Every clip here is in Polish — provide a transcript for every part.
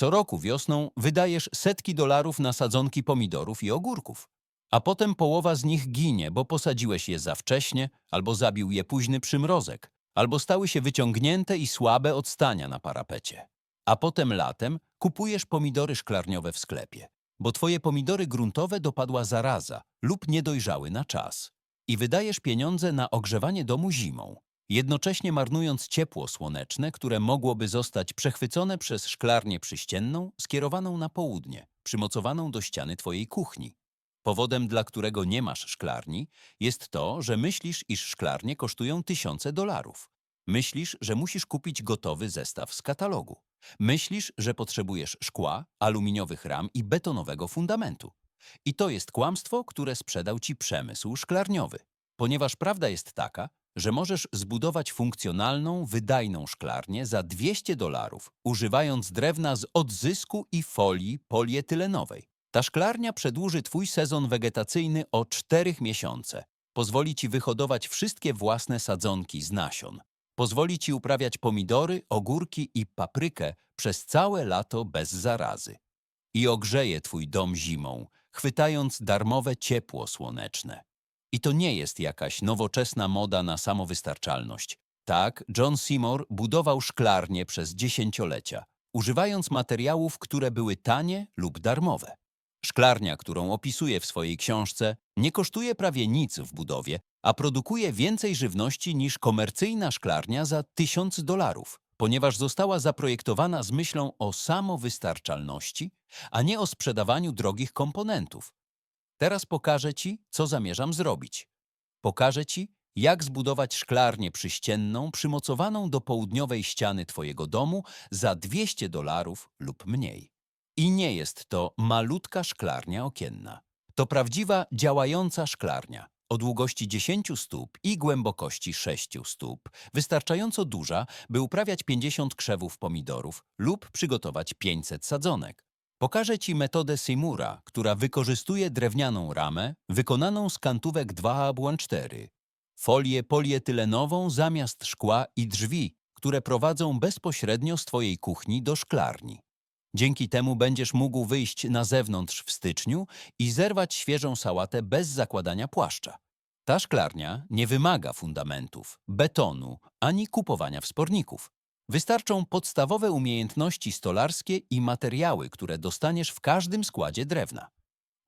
Co roku wiosną wydajesz setki dolarów na sadzonki pomidorów i ogórków. A potem połowa z nich ginie, bo posadziłeś je za wcześnie, albo zabił je późny przymrozek, albo stały się wyciągnięte i słabe od stania na parapecie. A potem latem kupujesz pomidory szklarniowe w sklepie, bo twoje pomidory gruntowe dopadła zaraza lub nie dojrzały na czas. I wydajesz pieniądze na ogrzewanie domu zimą, jednocześnie marnując ciepło słoneczne, które mogłoby zostać przechwycone przez szklarnię przyścienną skierowaną na południe, przymocowaną do ściany twojej kuchni. Powodem, dla którego nie masz szklarni, jest to, że myślisz, iż szklarnie kosztują tysiące dolarów. Myślisz, że musisz kupić gotowy zestaw z katalogu. Myślisz, że potrzebujesz szkła, aluminiowych ram i betonowego fundamentu. I to jest kłamstwo, które sprzedał ci przemysł szklarniowy. Ponieważ prawda jest taka, że możesz zbudować funkcjonalną, wydajną szklarnię za 200 dolarów, używając drewna z odzysku i folii polietylenowej. Ta szklarnia przedłuży Twój sezon wegetacyjny o 4 miesiące. Pozwoli Ci wyhodować wszystkie własne sadzonki z nasion. Pozwoli Ci uprawiać pomidory, ogórki i paprykę przez całe lato bez zarazy. I ogrzeje Twój dom zimą, chwytając darmowe ciepło słoneczne. I to nie jest jakaś nowoczesna moda na samowystarczalność. Tak, John Seymour budował szklarnie przez dziesięciolecia, używając materiałów, które były tanie lub darmowe. Szklarnia, którą opisuje w swojej książce, nie kosztuje prawie nic w budowie, a produkuje więcej żywności niż komercyjna szklarnia za tysiąc dolarów, ponieważ została zaprojektowana z myślą o samowystarczalności, a nie o sprzedawaniu drogich komponentów. Teraz pokażę Ci, co zamierzam zrobić. Pokażę Ci, jak zbudować szklarnię przyścienną przymocowaną do południowej ściany Twojego domu za 200 dolarów lub mniej. I nie jest to malutka szklarnia okienna. To prawdziwa, działająca szklarnia o długości 10 stóp i głębokości 6 stóp, wystarczająco duża, by uprawiać 50 krzewów pomidorów lub przygotować 500 sadzonek. Pokażę Ci metodę Seymoura, która wykorzystuje drewnianą ramę wykonaną z kantówek 2A4, folię polietylenową zamiast szkła i drzwi, które prowadzą bezpośrednio z Twojej kuchni do szklarni. Dzięki temu będziesz mógł wyjść na zewnątrz w styczniu i zerwać świeżą sałatę bez zakładania płaszcza. Ta szklarnia nie wymaga fundamentów, betonu ani kupowania wsporników. Wystarczą podstawowe umiejętności stolarskie i materiały, które dostaniesz w każdym składzie drewna.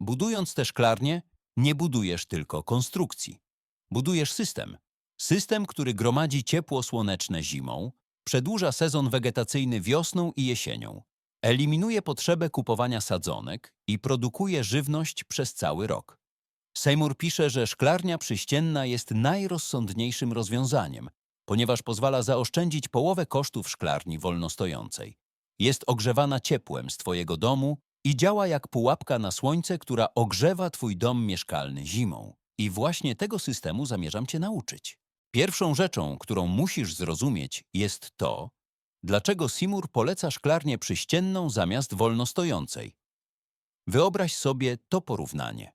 Budując tę szklarnię, nie budujesz tylko konstrukcji. Budujesz system. System, który gromadzi ciepło słoneczne zimą, przedłuża sezon wegetacyjny wiosną i jesienią, eliminuje potrzebę kupowania sadzonek i produkuje żywność przez cały rok. Seymour pisze, że szklarnia przyścienna jest najrozsądniejszym rozwiązaniem, ponieważ pozwala zaoszczędzić połowę kosztów szklarni wolnostojącej. Jest ogrzewana ciepłem z Twojego domu i działa jak pułapka na słońce, która ogrzewa Twój dom mieszkalny zimą. I właśnie tego systemu zamierzam Cię nauczyć. Pierwszą rzeczą, którą musisz zrozumieć, jest to, dlaczego Seymour poleca szklarnię przyścienną zamiast wolnostojącej. Wyobraź sobie to porównanie.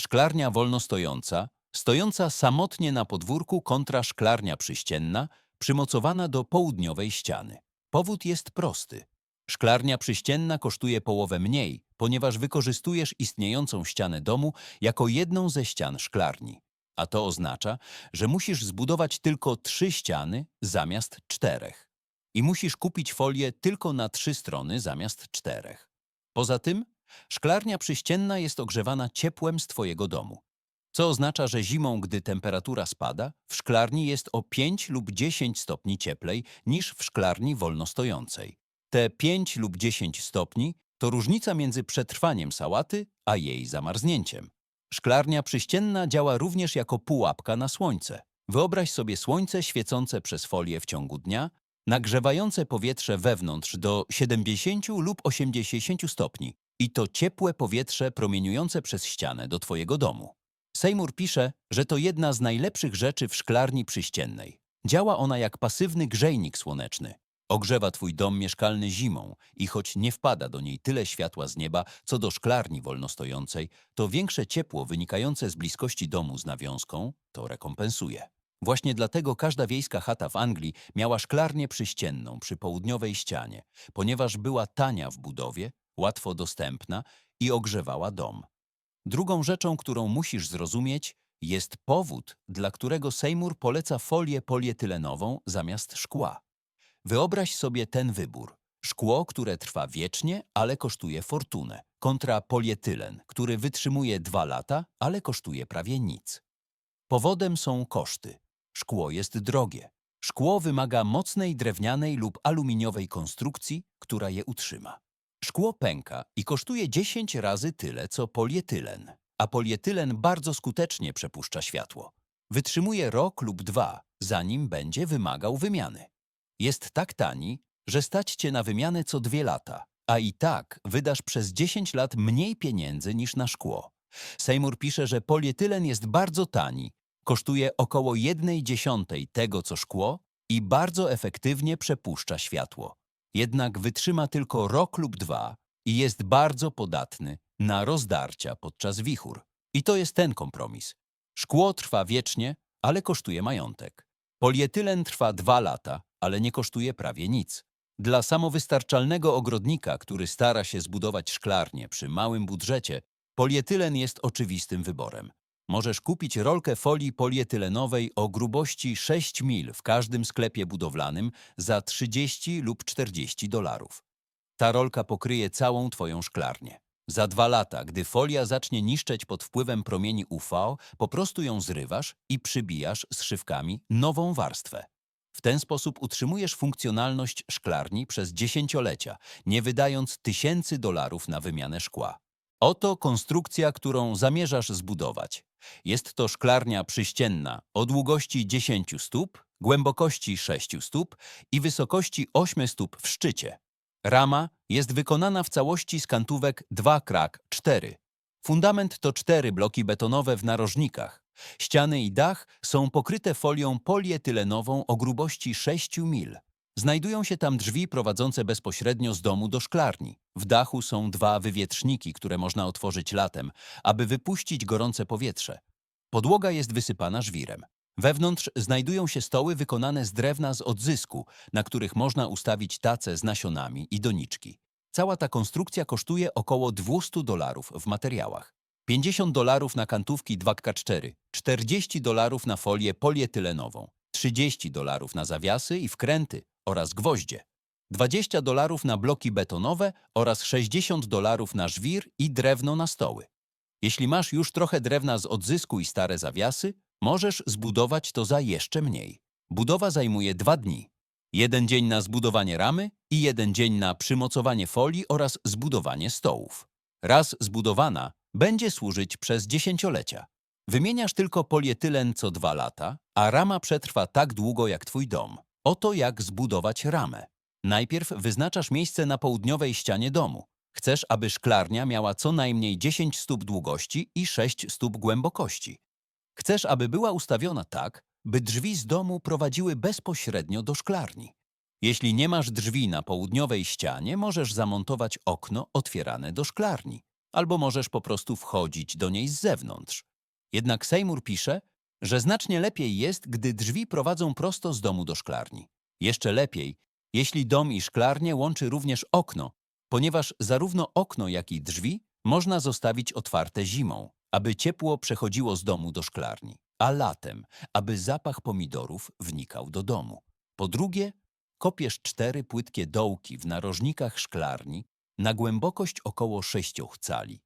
Szklarnia wolnostojąca, stojąca samotnie na podwórku kontra szklarnia przyścienna, przymocowana do południowej ściany. Powód jest prosty. Szklarnia przyścienna kosztuje połowę mniej, ponieważ wykorzystujesz istniejącą ścianę domu jako jedną ze ścian szklarni. A to oznacza, że musisz zbudować tylko trzy ściany zamiast czterech. I musisz kupić folię tylko na trzy strony zamiast czterech. Poza tym, szklarnia przyścienna jest ogrzewana ciepłem z Twojego domu co oznacza, że zimą, gdy temperatura spada, w szklarni jest o 5 lub 10 stopni cieplej niż w szklarni wolnostojącej. Te 5 lub 10 stopni to różnica między przetrwaniem sałaty a jej zamarznięciem. Szklarnia przyścienna działa również jako pułapka na słońce. Wyobraź sobie słońce świecące przez folię w ciągu dnia, nagrzewające powietrze wewnątrz do 70 lub 80 stopni i to ciepłe powietrze promieniujące przez ścianę do Twojego domu. Seymour pisze, że to jedna z najlepszych rzeczy w szklarni przyściennej. Działa ona jak pasywny grzejnik słoneczny. Ogrzewa twój dom mieszkalny zimą i choć nie wpada do niej tyle światła z nieba, co do szklarni wolnostojącej, to większe ciepło wynikające z bliskości domu z nawiązką to rekompensuje. Właśnie dlatego każda wiejska chata w Anglii miała szklarnię przyścienną przy południowej ścianie, ponieważ była tania w budowie, łatwo dostępna i ogrzewała dom. Drugą rzeczą, którą musisz zrozumieć, jest powód, dla którego Seymour poleca folię polietylenową zamiast szkła. Wyobraź sobie ten wybór. Szkło, które trwa wiecznie, ale kosztuje fortunę, kontra polietylen, który wytrzymuje dwa lata, ale kosztuje prawie nic. Powodem są koszty. Szkło jest drogie. Szkło wymaga mocnej drewnianej lub aluminiowej konstrukcji, która je utrzyma. Szkło pęka i kosztuje 10 razy tyle, co polietylen, a polietylen bardzo skutecznie przepuszcza światło. Wytrzymuje rok lub dwa, zanim będzie wymagał wymiany. Jest tak tani, że stać cię na wymianę co dwie lata, a i tak wydasz przez 10 lat mniej pieniędzy niż na szkło. Seymour pisze, że polietylen jest bardzo tani, kosztuje około 1 dziesiątej tego co szkło i bardzo efektywnie przepuszcza światło. Jednak wytrzyma tylko rok lub dwa i jest bardzo podatny na rozdarcia podczas wichur. I to jest ten kompromis. Szkło trwa wiecznie, ale kosztuje majątek. Polietylen trwa dwa lata, ale nie kosztuje prawie nic. Dla samowystarczalnego ogrodnika, który stara się zbudować szklarnię przy małym budżecie, polietylen jest oczywistym wyborem. Możesz kupić rolkę folii polietylenowej o grubości 6 mil w każdym sklepie budowlanym za 30 lub 40 dolarów. Ta rolka pokryje całą Twoją szklarnię. Za dwa lata, gdy folia zacznie niszczeć pod wpływem promieni UV, po prostu ją zrywasz i przybijasz zszywkami nową warstwę. W ten sposób utrzymujesz funkcjonalność szklarni przez dziesięciolecia, nie wydając tysięcy dolarów na wymianę szkła. Oto konstrukcja, którą zamierzasz zbudować. Jest to szklarnia przyścienna o długości 10 stóp, głębokości 6 stóp i wysokości 8 stóp w szczycie. Rama jest wykonana w całości z kantówek 2 krak 4. Fundament to cztery bloki betonowe w narożnikach. Ściany i dach są pokryte folią polietylenową o grubości 6 mil. Znajdują się tam drzwi prowadzące bezpośrednio z domu do szklarni. W dachu są dwa wywietrzniki, które można otworzyć latem, aby wypuścić gorące powietrze. Podłoga jest wysypana żwirem. Wewnątrz znajdują się stoły wykonane z drewna z odzysku, na których można ustawić tace z nasionami i doniczki. Cała ta konstrukcja kosztuje około 200 dolarów w materiałach. 50 dolarów na kantówki 2K4, 40 dolarów na folię polietylenową, 30 dolarów na zawiasy i wkręty oraz gwoździe, 20 dolarów na bloki betonowe oraz 60 dolarów na żwir i drewno na stoły. Jeśli masz już trochę drewna z odzysku i stare zawiasy, możesz zbudować to za jeszcze mniej. Budowa zajmuje dwa dni. Jeden dzień na zbudowanie ramy i jeden dzień na przymocowanie folii oraz zbudowanie stołów. Raz zbudowana, będzie służyć przez dziesięciolecia. Wymieniasz tylko polietylen co dwa lata, a rama przetrwa tak długo jak twój dom. Oto jak zbudować ramę. Najpierw wyznaczasz miejsce na południowej ścianie domu. Chcesz, aby szklarnia miała co najmniej 10 stóp długości i 6 stóp głębokości. Chcesz, aby była ustawiona tak, by drzwi z domu prowadziły bezpośrednio do szklarni. Jeśli nie masz drzwi na południowej ścianie, możesz zamontować okno otwierane do szklarni, albo możesz po prostu wchodzić do niej z zewnątrz. Jednak Seymour pisze, że znacznie lepiej jest, gdy drzwi prowadzą prosto z domu do szklarni. Jeszcze lepiej, jeśli dom i szklarnię łączy również okno, ponieważ zarówno okno, jak i drzwi można zostawić otwarte zimą, aby ciepło przechodziło z domu do szklarni, a latem, aby zapach pomidorów wnikał do domu. Po drugie, kopiesz cztery płytkie dołki w narożnikach szklarni na głębokość około 6 cali.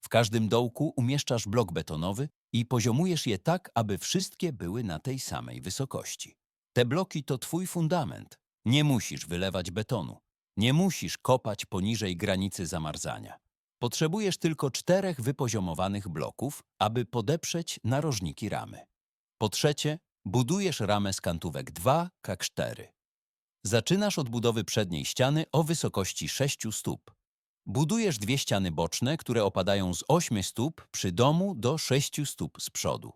W każdym dołku umieszczasz blok betonowy i poziomujesz je tak, aby wszystkie były na tej samej wysokości. Te bloki to twój fundament. Nie musisz wylewać betonu. Nie musisz kopać poniżej granicy zamarzania. Potrzebujesz tylko czterech wypoziomowanych bloków, aby podeprzeć narożniki ramy. Po trzecie, budujesz ramę z kantówek 2K4. Zaczynasz od budowy przedniej ściany o wysokości 6 stóp. Budujesz dwie ściany boczne, które opadają z 8 stóp przy domu do 6 stóp z przodu.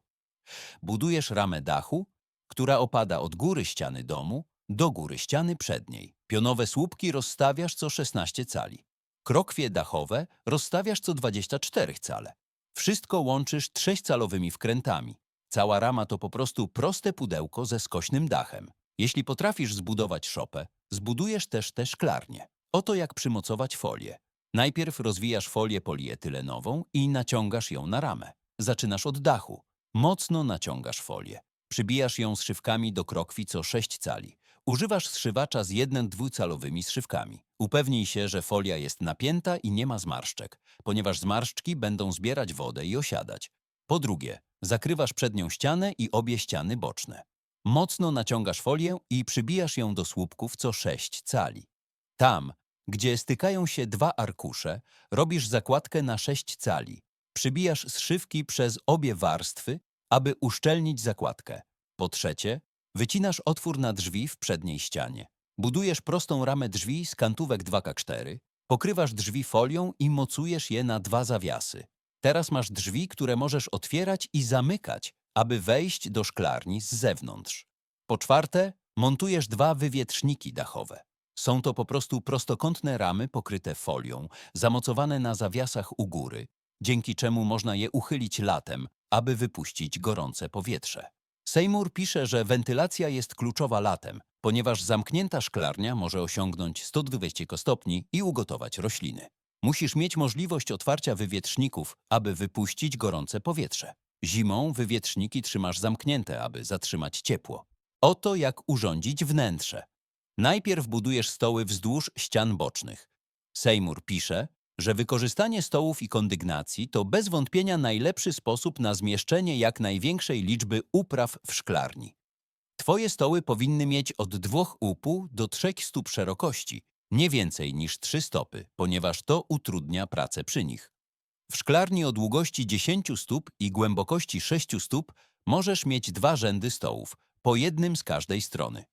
Budujesz ramę dachu, która opada od góry ściany domu do góry ściany przedniej. Pionowe słupki rozstawiasz co 16 cali. Krokwie dachowe rozstawiasz co 24 cale. Wszystko łączysz 6-calowymi wkrętami. Cała rama to po prostu proste pudełko ze skośnym dachem. Jeśli potrafisz zbudować szopę, zbudujesz też tę szklarnię. Oto jak przymocować folię. Najpierw rozwijasz folię polietylenową i naciągasz ją na ramę. Zaczynasz od dachu. Mocno naciągasz folię. Przybijasz ją zszywkami do krokwi co 6 cali. Używasz zszywacza z 1-2-calowymi zszywkami. Upewnij się, że folia jest napięta i nie ma zmarszczek, ponieważ zmarszczki będą zbierać wodę i osiadać. Po drugie, zakrywasz przednią ścianę i obie ściany boczne. Mocno naciągasz folię i przybijasz ją do słupków co 6 cali. Tam, gdzie stykają się dwa arkusze, robisz zakładkę na 6 cali. Przybijasz zszywki przez obie warstwy, aby uszczelnić zakładkę. Po trzecie, wycinasz otwór na drzwi w przedniej ścianie. Budujesz prostą ramę drzwi z kantówek 2K4, pokrywasz drzwi folią i mocujesz je na dwa zawiasy. Teraz masz drzwi, które możesz otwierać i zamykać, aby wejść do szklarni z zewnątrz. Po czwarte, montujesz dwa wywietrzniki dachowe. Są to po prostu prostokątne ramy pokryte folią, zamocowane na zawiasach u góry, dzięki czemu można je uchylić latem, aby wypuścić gorące powietrze. Seymour pisze, że wentylacja jest kluczowa latem, ponieważ zamknięta szklarnia może osiągnąć 120 stopni i ugotować rośliny. Musisz mieć możliwość otwarcia wywietrzników, aby wypuścić gorące powietrze. Zimą wywietrzniki trzymasz zamknięte, aby zatrzymać ciepło. Oto jak urządzić wnętrze. Najpierw budujesz stoły wzdłuż ścian bocznych. Seymour pisze, że wykorzystanie stołów i kondygnacji to bez wątpienia najlepszy sposób na zmieszczenie jak największej liczby upraw w szklarni. Twoje stoły powinny mieć od 2,5 do 3 stóp szerokości, nie więcej niż 3 stopy, ponieważ to utrudnia pracę przy nich. W szklarni o długości 10 stóp i głębokości 6 stóp możesz mieć dwa rzędy stołów, po jednym z każdej strony.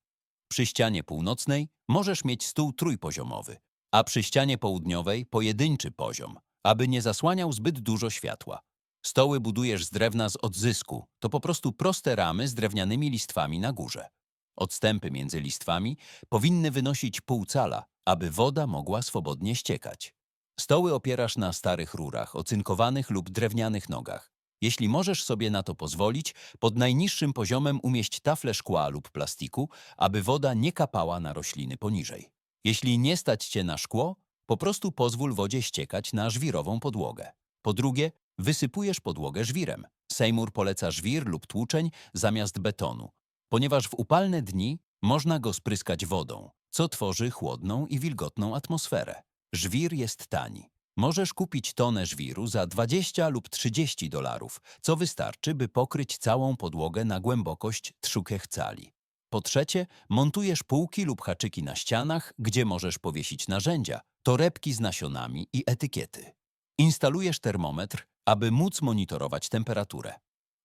Przy ścianie północnej możesz mieć stół trójpoziomowy, a przy ścianie południowej pojedynczy poziom, aby nie zasłaniał zbyt dużo światła. Stoły budujesz z drewna z odzysku, to po prostu proste ramy z drewnianymi listwami na górze. Odstępy między listwami powinny wynosić pół cala, aby woda mogła swobodnie ściekać. Stoły opierasz na starych rurach, ocynkowanych lub drewnianych nogach. Jeśli możesz sobie na to pozwolić, pod najniższym poziomem umieść taflę szkła lub plastiku, aby woda nie kapała na rośliny poniżej. Jeśli nie stać cię na szkło, po prostu pozwól wodzie ściekać na żwirową podłogę. Po drugie, wysypujesz podłogę żwirem. Seymour poleca żwir lub tłuczeń zamiast betonu, ponieważ w upalne dni można go spryskać wodą, co tworzy chłodną i wilgotną atmosferę. Żwir jest tani. Możesz kupić tonę żwiru za 20 lub 30 dolarów, co wystarczy, by pokryć całą podłogę na głębokość trzukich cali. Po trzecie, montujesz półki lub haczyki na ścianach, gdzie możesz powiesić narzędzia, torebki z nasionami i etykiety. Instalujesz termometr, aby móc monitorować temperaturę.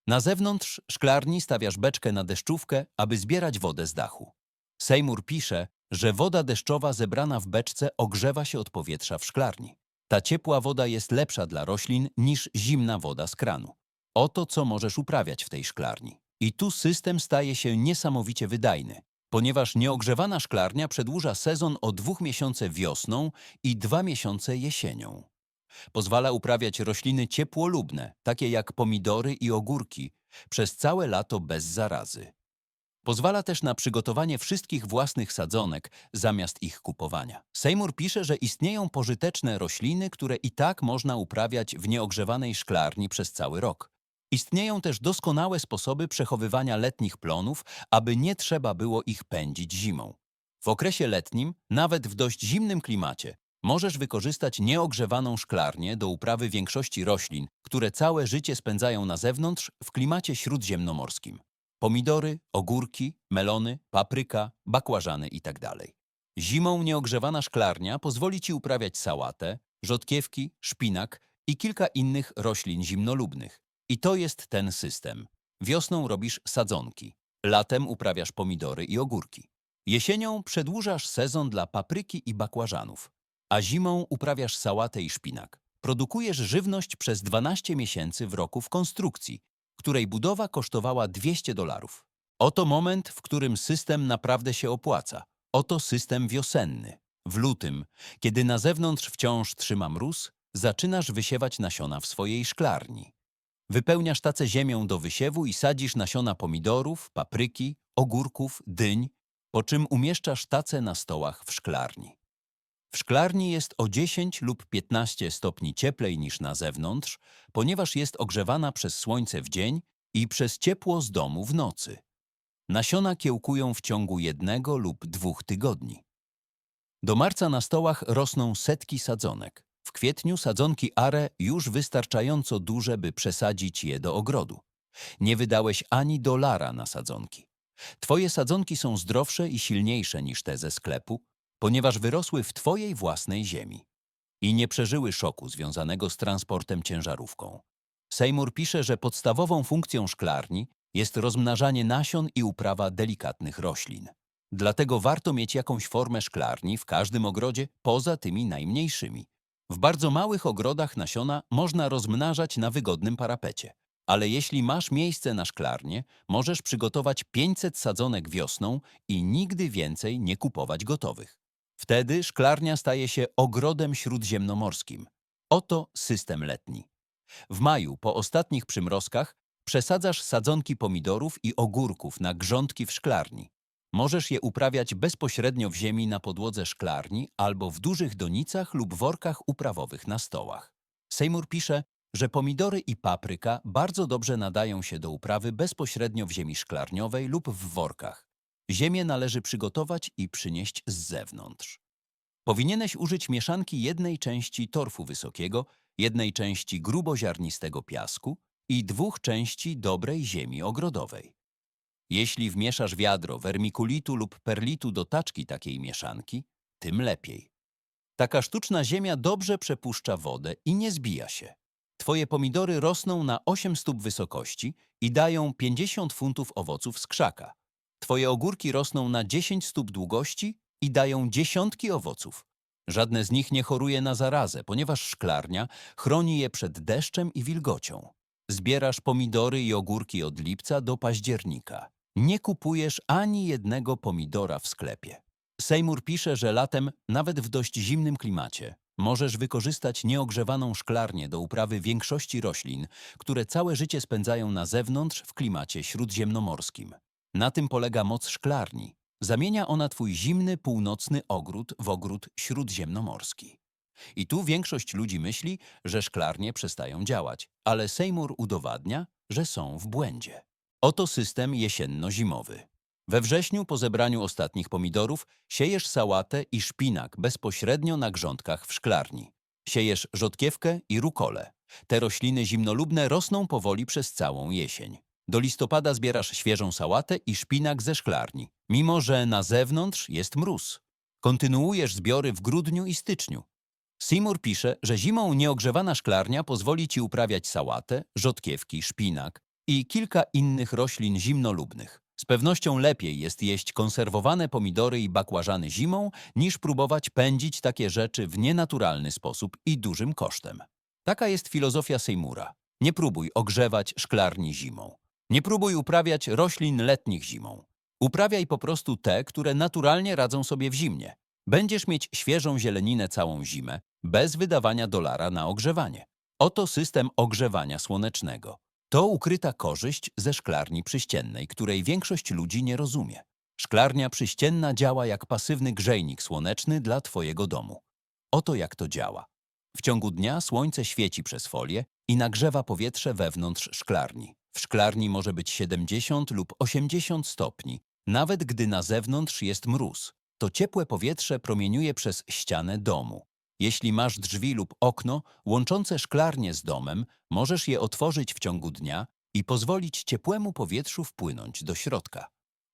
Na zewnątrz szklarni stawiasz beczkę na deszczówkę, aby zbierać wodę z dachu. Seymour pisze, że woda deszczowa zebrana w beczce ogrzewa się od powietrza w szklarni. Ta ciepła woda jest lepsza dla roślin niż zimna woda z kranu. Oto co możesz uprawiać w tej szklarni. I tu system staje się niesamowicie wydajny, ponieważ nieogrzewana szklarnia przedłuża sezon o dwóch miesiące wiosną i dwa miesiące jesienią. Pozwala uprawiać rośliny ciepłolubne, takie jak pomidory i ogórki, przez całe lato bez zarazy. Pozwala też na przygotowanie wszystkich własnych sadzonek zamiast ich kupowania. Seymour pisze, że istnieją pożyteczne rośliny, które i tak można uprawiać w nieogrzewanej szklarni przez cały rok. Istnieją też doskonałe sposoby przechowywania letnich plonów, aby nie trzeba było ich pędzić zimą. W okresie letnim, nawet w dość zimnym klimacie, możesz wykorzystać nieogrzewaną szklarnię do uprawy większości roślin, które całe życie spędzają na zewnątrz w klimacie śródziemnomorskim. Pomidory, ogórki, melony, papryka, bakłażany itd. Zimą nieogrzewana szklarnia pozwoli Ci uprawiać sałatę, rzodkiewki, szpinak i kilka innych roślin zimnolubnych. I to jest ten system. Wiosną robisz sadzonki, latem uprawiasz pomidory i ogórki. Jesienią przedłużasz sezon dla papryki i bakłażanów, a zimą uprawiasz sałatę i szpinak. Produkujesz żywność przez 12 miesięcy w roku w konstrukcji, której budowa kosztowała 200 dolarów. Oto moment, w którym system naprawdę się opłaca. Oto system wiosenny. W lutym, kiedy na zewnątrz wciąż trzyma mróz, zaczynasz wysiewać nasiona w swojej szklarni. Wypełniasz tacę ziemią do wysiewu i sadzisz nasiona pomidorów, papryki, ogórków, dyń, po czym umieszczasz tacę na stołach w szklarni. W szklarni jest o 10 lub 15 stopni cieplej niż na zewnątrz, ponieważ jest ogrzewana przez słońce w dzień i przez ciepło z domu w nocy. Nasiona kiełkują w ciągu jednego lub dwóch tygodni. Do marca na stołach rosną setki sadzonek. W kwietniu sadzonki are już wystarczająco duże, by przesadzić je do ogrodu. Nie wydałeś ani dolara na sadzonki. Twoje sadzonki są zdrowsze i silniejsze niż te ze sklepu, ponieważ wyrosły w Twojej własnej ziemi i nie przeżyły szoku związanego z transportem ciężarówką. Seymour pisze, że podstawową funkcją szklarni jest rozmnażanie nasion i uprawa delikatnych roślin. Dlatego warto mieć jakąś formę szklarni w każdym ogrodzie poza tymi najmniejszymi. W bardzo małych ogrodach nasiona można rozmnażać na wygodnym parapecie. Ale jeśli masz miejsce na szklarnię, możesz przygotować 500 sadzonek wiosną i nigdy więcej nie kupować gotowych. Wtedy szklarnia staje się ogrodem śródziemnomorskim. Oto system letni. W maju, po ostatnich przymrozkach, przesadzasz sadzonki pomidorów i ogórków na grządki w szklarni. Możesz je uprawiać bezpośrednio w ziemi na podłodze szklarni albo w dużych donicach lub workach uprawowych na stołach. Seymour pisze, że pomidory i papryka bardzo dobrze nadają się do uprawy bezpośrednio w ziemi szklarniowej lub w workach. Ziemię należy przygotować i przynieść z zewnątrz. Powinieneś użyć mieszanki jednej części torfu wysokiego, jednej części gruboziarnistego piasku i dwóch części dobrej ziemi ogrodowej. Jeśli wmieszasz wiadro wermikulitu lub perlitu do taczki takiej mieszanki, tym lepiej. Taka sztuczna ziemia dobrze przepuszcza wodę i nie zbija się. Twoje pomidory rosną na 8 stóp wysokości i dają 50 funtów owoców z krzaka. Twoje ogórki rosną na 10 stóp długości i dają dziesiątki owoców. Żadne z nich nie choruje na zarazę, ponieważ szklarnia chroni je przed deszczem i wilgocią. Zbierasz pomidory i ogórki od lipca do października. Nie kupujesz ani jednego pomidora w sklepie. Seymour pisze, że latem, nawet w dość zimnym klimacie, możesz wykorzystać nieogrzewaną szklarnię do uprawy większości roślin, które całe życie spędzają na zewnątrz w klimacie śródziemnomorskim. Na tym polega moc szklarni. Zamienia ona twój zimny, północny ogród w ogród śródziemnomorski. I tu większość ludzi myśli, że szklarnie przestają działać, ale Seymour udowadnia, że są w błędzie. Oto system jesienno-zimowy. We wrześniu, po zebraniu ostatnich pomidorów, siejesz sałatę i szpinak bezpośrednio na grządkach w szklarni. Siejesz rzodkiewkę i rukole. Te rośliny zimnolubne rosną powoli przez całą jesień. Do listopada zbierasz świeżą sałatę i szpinak ze szklarni, mimo że na zewnątrz jest mróz. Kontynuujesz zbiory w grudniu i styczniu. Seymour pisze, że zimą nieogrzewana szklarnia pozwoli ci uprawiać sałatę, rzodkiewki, szpinak i kilka innych roślin zimnolubnych. Z pewnością lepiej jest jeść konserwowane pomidory i bakłażany zimą, niż próbować pędzić takie rzeczy w nienaturalny sposób i dużym kosztem. Taka jest filozofia Seymoura. Nie próbuj ogrzewać szklarni zimą. Nie próbuj uprawiać roślin letnich zimą. Uprawiaj po prostu te, które naturalnie radzą sobie w zimnie. Będziesz mieć świeżą zieleninę całą zimę, bez wydawania dolara na ogrzewanie. Oto system ogrzewania słonecznego. To ukryta korzyść ze szklarni przyściennej, której większość ludzi nie rozumie. Szklarnia przyścienna działa jak pasywny grzejnik słoneczny dla Twojego domu. Oto jak to działa. W ciągu dnia słońce świeci przez folię i nagrzewa powietrze wewnątrz szklarni. W szklarni może być 70 lub 80 stopni, nawet gdy na zewnątrz jest mróz. To ciepłe powietrze promieniuje przez ścianę domu. Jeśli masz drzwi lub okno łączące szklarnię z domem, możesz je otworzyć w ciągu dnia i pozwolić ciepłemu powietrzu wpłynąć do środka.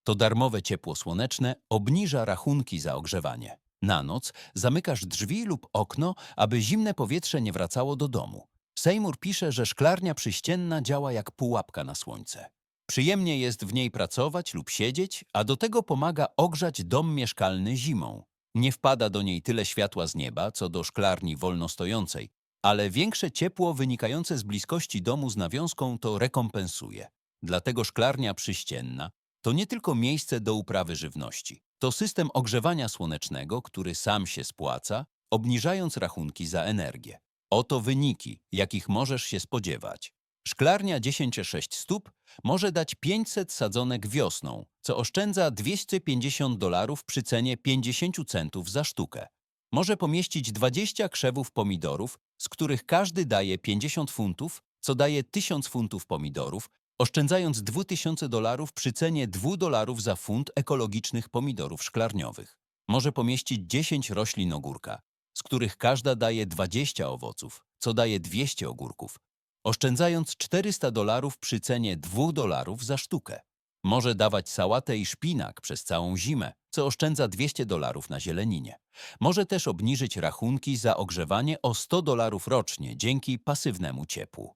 To darmowe ciepło słoneczne obniża rachunki za ogrzewanie. Na noc zamykasz drzwi lub okno, aby zimne powietrze nie wracało do domu. Seymour pisze, że szklarnia przyścienna działa jak pułapka na słońce. Przyjemnie jest w niej pracować lub siedzieć, a do tego pomaga ogrzać dom mieszkalny zimą. Nie wpada do niej tyle światła z nieba, co do szklarni wolnostojącej, ale większe ciepło wynikające z bliskości domu z nawiązką to rekompensuje. Dlatego szklarnia przyścienna to nie tylko miejsce do uprawy żywności. To system ogrzewania słonecznego, który sam się spłaca, obniżając rachunki za energię. Oto wyniki, jakich możesz się spodziewać. Szklarnia 10,6 stóp może dać 500 sadzonek wiosną, co oszczędza 250 dolarów przy cenie 50 centów za sztukę. Może pomieścić 20 krzewów pomidorów, z których każdy daje 50 funtów, co daje 1000 funtów pomidorów, oszczędzając 2000 dolarów przy cenie 2 dolarów za funt ekologicznych pomidorów szklarniowych. Może pomieścić 10 roślin ogórka, z których każda daje 20 owoców, co daje 200 ogórków, oszczędzając 400 dolarów przy cenie 2 dolarów za sztukę. Może dawać sałatę i szpinak przez całą zimę, co oszczędza 200 dolarów na zieleninie. Może też obniżyć rachunki za ogrzewanie o 100 dolarów rocznie dzięki pasywnemu ciepłu.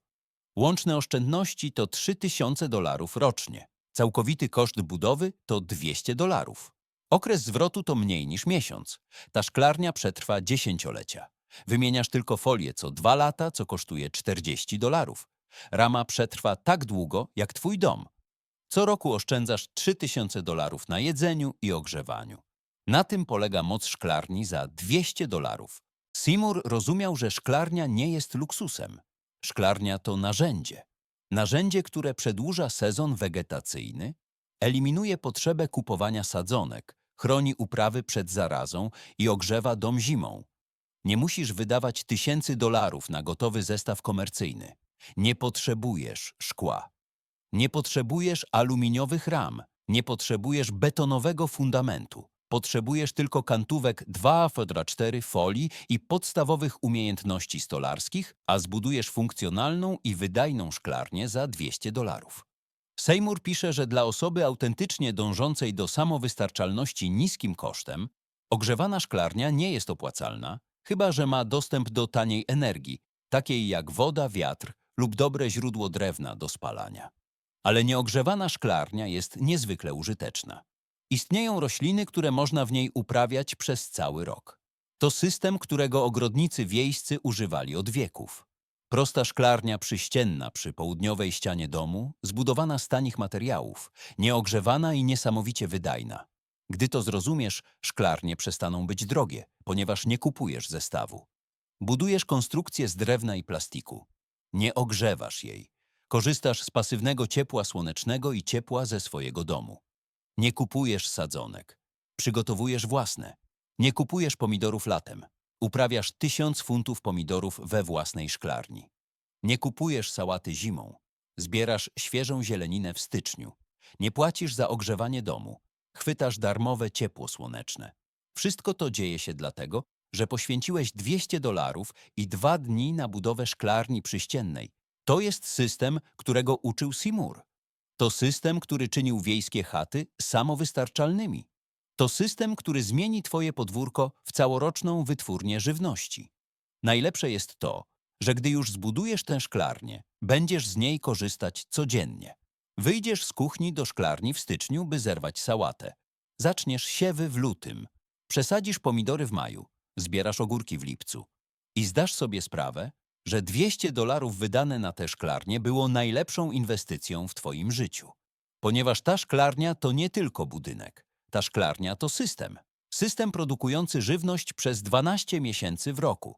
Łączne oszczędności to 3000 dolarów rocznie. Całkowity koszt budowy to 200 dolarów. Okres zwrotu to mniej niż miesiąc. Ta szklarnia przetrwa dziesięciolecia. Wymieniasz tylko folię co dwa lata, co kosztuje 40 dolarów. Rama przetrwa tak długo, jak twój dom. Co roku oszczędzasz 3000 dolarów na jedzeniu i ogrzewaniu. Na tym polega moc szklarni za 200 dolarów. Seymour rozumiał, że szklarnia nie jest luksusem. Szklarnia to narzędzie. Narzędzie, które przedłuża sezon wegetacyjny, eliminuje potrzebę kupowania sadzonek, chroni uprawy przed zarazą i ogrzewa dom zimą. Nie musisz wydawać tysięcy dolarów na gotowy zestaw komercyjny. Nie potrzebujesz szkła. Nie potrzebujesz aluminiowych ram. Nie potrzebujesz betonowego fundamentu. Potrzebujesz tylko kantówek 2 fodra 4 folii i podstawowych umiejętności stolarskich, a zbudujesz funkcjonalną i wydajną szklarnię za 200 dolarów. Seymour pisze, że dla osoby autentycznie dążącej do samowystarczalności niskim kosztem, ogrzewana szklarnia nie jest opłacalna, chyba że ma dostęp do taniej energii, takiej jak woda, wiatr lub dobre źródło drewna do spalania. Ale nieogrzewana szklarnia jest niezwykle użyteczna. Istnieją rośliny, które można w niej uprawiać przez cały rok. To system, którego ogrodnicy wiejscy używali od wieków. Prosta szklarnia przyścienna przy południowej ścianie domu, zbudowana z tanich materiałów, nieogrzewana i niesamowicie wydajna. Gdy to zrozumiesz, szklarnie przestaną być drogie, ponieważ nie kupujesz zestawu. Budujesz konstrukcję z drewna i plastiku. Nie ogrzewasz jej. Korzystasz z pasywnego ciepła słonecznego i ciepła ze swojego domu. Nie kupujesz sadzonek. Przygotowujesz własne. Nie kupujesz pomidorów latem. Uprawiasz tysiąc funtów pomidorów we własnej szklarni. Nie kupujesz sałaty zimą. Zbierasz świeżą zieleninę w styczniu. Nie płacisz za ogrzewanie domu. Chwytasz darmowe ciepło słoneczne. Wszystko to dzieje się dlatego, że poświęciłeś 200 dolarów i dwa dni na budowę szklarni przyściennej. To jest system, którego uczył Seymour. To system, który czynił wiejskie chaty samowystarczalnymi. To system, który zmieni Twoje podwórko w całoroczną wytwórnię żywności. Najlepsze jest to, że gdy już zbudujesz tę szklarnię, będziesz z niej korzystać codziennie. Wyjdziesz z kuchni do szklarni w styczniu, by zerwać sałatę. Zaczniesz siewy w lutym. Przesadzisz pomidory w maju. Zbierasz ogórki w lipcu. I zdasz sobie sprawę, że 200 dolarów wydane na tę szklarnię było najlepszą inwestycją w Twoim życiu. Ponieważ ta szklarnia to nie tylko budynek. Ta szklarnia to system. System produkujący żywność przez 12 miesięcy w roku.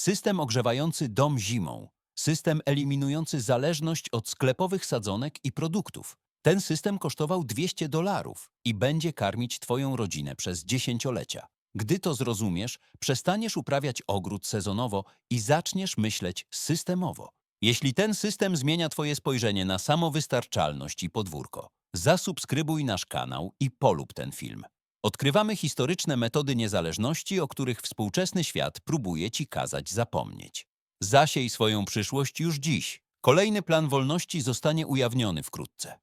System ogrzewający dom zimą. System eliminujący zależność od sklepowych sadzonek i produktów. Ten system kosztował 200 dolarów i będzie karmić Twoją rodzinę przez dziesięciolecia. Gdy to zrozumiesz, przestaniesz uprawiać ogród sezonowo i zaczniesz myśleć systemowo. Jeśli ten system zmienia Twoje spojrzenie na samowystarczalność i podwórko, zasubskrybuj nasz kanał i polub ten film. Odkrywamy historyczne metody niezależności, o których współczesny świat próbuje Ci kazać zapomnieć. Zasiej swoją przyszłość już dziś. Kolejny plan wolności zostanie ujawniony wkrótce.